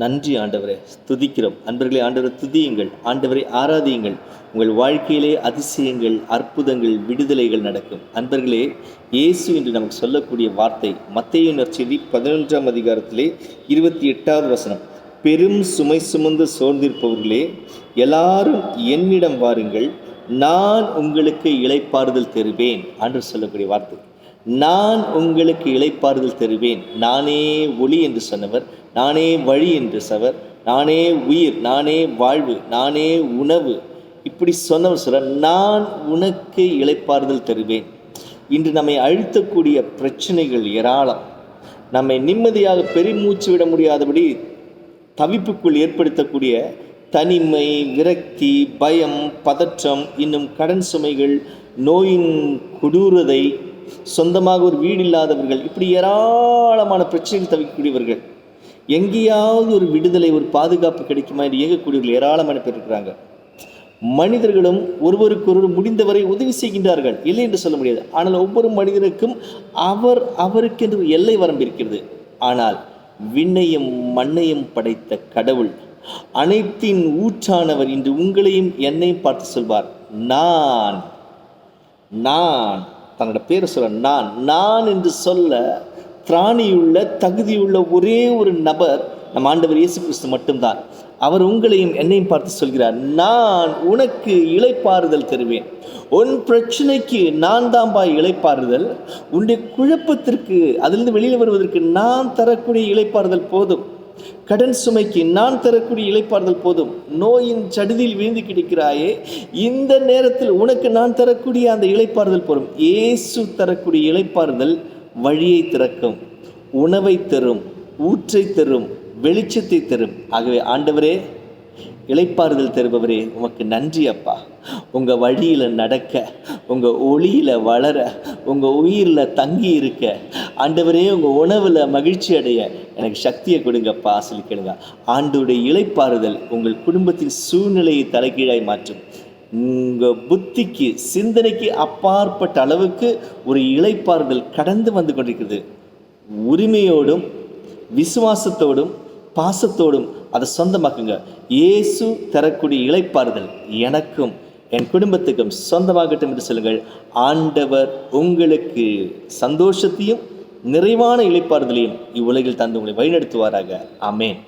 நன்றி ஆண்டவரே துதிக்கிறோம் அன்பர்களை ஆண்டவரை துதியுங்கள். ஆண்டவரை ஆராதியுங்கள். உங்கள் வாழ்க்கையிலே அதிசயங்கள் அற்புதங்கள் விடுதலைகள் நடக்கும். அன்பர்களே இயேசு என்று நமக்கு சொல்லக்கூடிய வார்த்தை மத்திய நற்செய்தி பதினொன்றாம் அதிகாரத்திலே இருபத்தி எட்டாவது வசனம். பெரும் சுமை சுமந்து சோர்ந்திருப்பவர்களே எல்லாரும் என்னிடம் வாருங்கள். நான் உங்களுக்கு இளைப்பாறுதல் தருவேன் என்று சொல்லக்கூடிய வார்த்தை. நான் உங்களுக்கு இளைப்பாறுதல் தருவேன். நானே ஒளி என்று சொன்னவர் நானே வழி என்று சவர் நானே உயிர் நானே வாழ்வு நானே உணவு. இப்படி சொன்னவர் சொல்ற நான் உனக்கு இளைப்பாறுதல் தருவேன். இன்று நம்மை அழுத்தக்கூடிய பிரச்சனைகள் ஏராளம். நம்மை நிம்மதியாக பெருமூச்சு விட முடியாதபடி தவிப்புக்குள் ஏற்படுத்தக்கூடிய தனிமை விரக்தி பயம் பதற்றம் இன்னும் கடன் சுமைகள் நோயின் கொடூரதை சொந்தமாக ஒரு வீடு இல்லாதவர்கள் இப்படி ஏராளமான பிரச்சனைகள் தவிக்கக்கூடியவர்கள் எங்கேயாவது ஒரு விடுதலை ஒரு பாதுகாப்பு கிடைக்குமா என்று இயங்கக்கூடியவர்கள் ஏராளமான பேர் இருக்கிறாங்க. மனிதர்களும் ஒருவருக்கொருவர் முடிந்தவரை உதவி செய்கின்றார்கள். இல்லை என்று சொல்ல முடியாது. ஆனால் ஒவ்வொரு மனிதனுக்கும் அவர் அவருக்கென்று எல்லை வரம்பு இருக்கிறது. ஆனால் விண்ணையும் மண்ணையும் படைத்த கடவுள் அனைத்தின் ஊற்றானவர் இன்று உங்களையும் என்னையும் பார்த்து சொல்வார். நான் நான் தன்னோட பேர் சொல்ல நான் நான் என்று சொல்ல திராணியுள்ள தகுதியுள்ள ஒரே ஒரு நபர் நம் ஆண்டவர் இயேசு கிறிஸ்து மட்டும்தான். அவர் உங்களையும் என்னையும் பார்த்து சொல்கிறார் நான் உனக்கு இழைப்பாறுதல் தருவேன். உன் பிரச்சனைக்கு நான் தான்பா இழைப்பாறுதல் உன்னுடைய குழப்பத்திற்கு அதிலிருந்து வெளியில் வருவதற்கு நான் தரக்கூடிய இழைப்பாறுதல் போதும். கடன் சுமைக்கு நான் தரக்கூடிய இளைப்பாறுதல் போதும். நோயின் சடுதியில் வீழ்ந்து கிடைக்கிறாயே இந்த நேரத்தில் உனக்கு நான் தரக்கூடிய அந்த இளைப்பாறுதல் போதும். இயேசு தரக்கூடிய இளைப்பாறுதல் வழியை திறக்கும். உணவை தரும் ஊற்றை தரும் வெளிச்சத்தை தரும். ஆகவே ஆண்டவரே இழைப்பாறுதல் தருபவரே உமக்கு நன்றி அப்பா. உங்கள் வழியில் நடக்க உங்கள் ஒளியில் வளர உங்கள் உயிரில் தங்கி இருக்க ஆண்டவரே உங்கள் உணவில் மகிழ்ச்சி அடைய எனக்கு சக்தியை கொடுங்கப்பா சொல்லி கேளுங்க ஆண்டோடைய இளைப்பாறுதல் உங்கள் குடும்பத்தின் சூழ்நிலையை தலைகீழாய் மாற்றும். உங்கள் புத்திக்கு சிந்தனைக்கு அப்பாற்பட்ட அளவுக்கு ஒரு இளைப்பாறுதல் கடந்து வந்து கொண்டிருக்கிறது. உரிமையோடும் விசுவாசத்தோடும் பாசத்தோடும் அதை சொந்தமாக்குங்க. இயேசு தரக்கூடிய இழைப்பாறுதல் எனக்கும் என் குடும்பத்துக்கும் சொந்தமாகட்டும் என்று சொல்லுங்கள். ஆண்டவர் உங்களுக்கு சந்தோஷத்தையும் நிறைவான இளைப்பாறுதலையும் இவ்வுலகில் தந்து உங்களை வழிநடத்துவாராக. அமேன்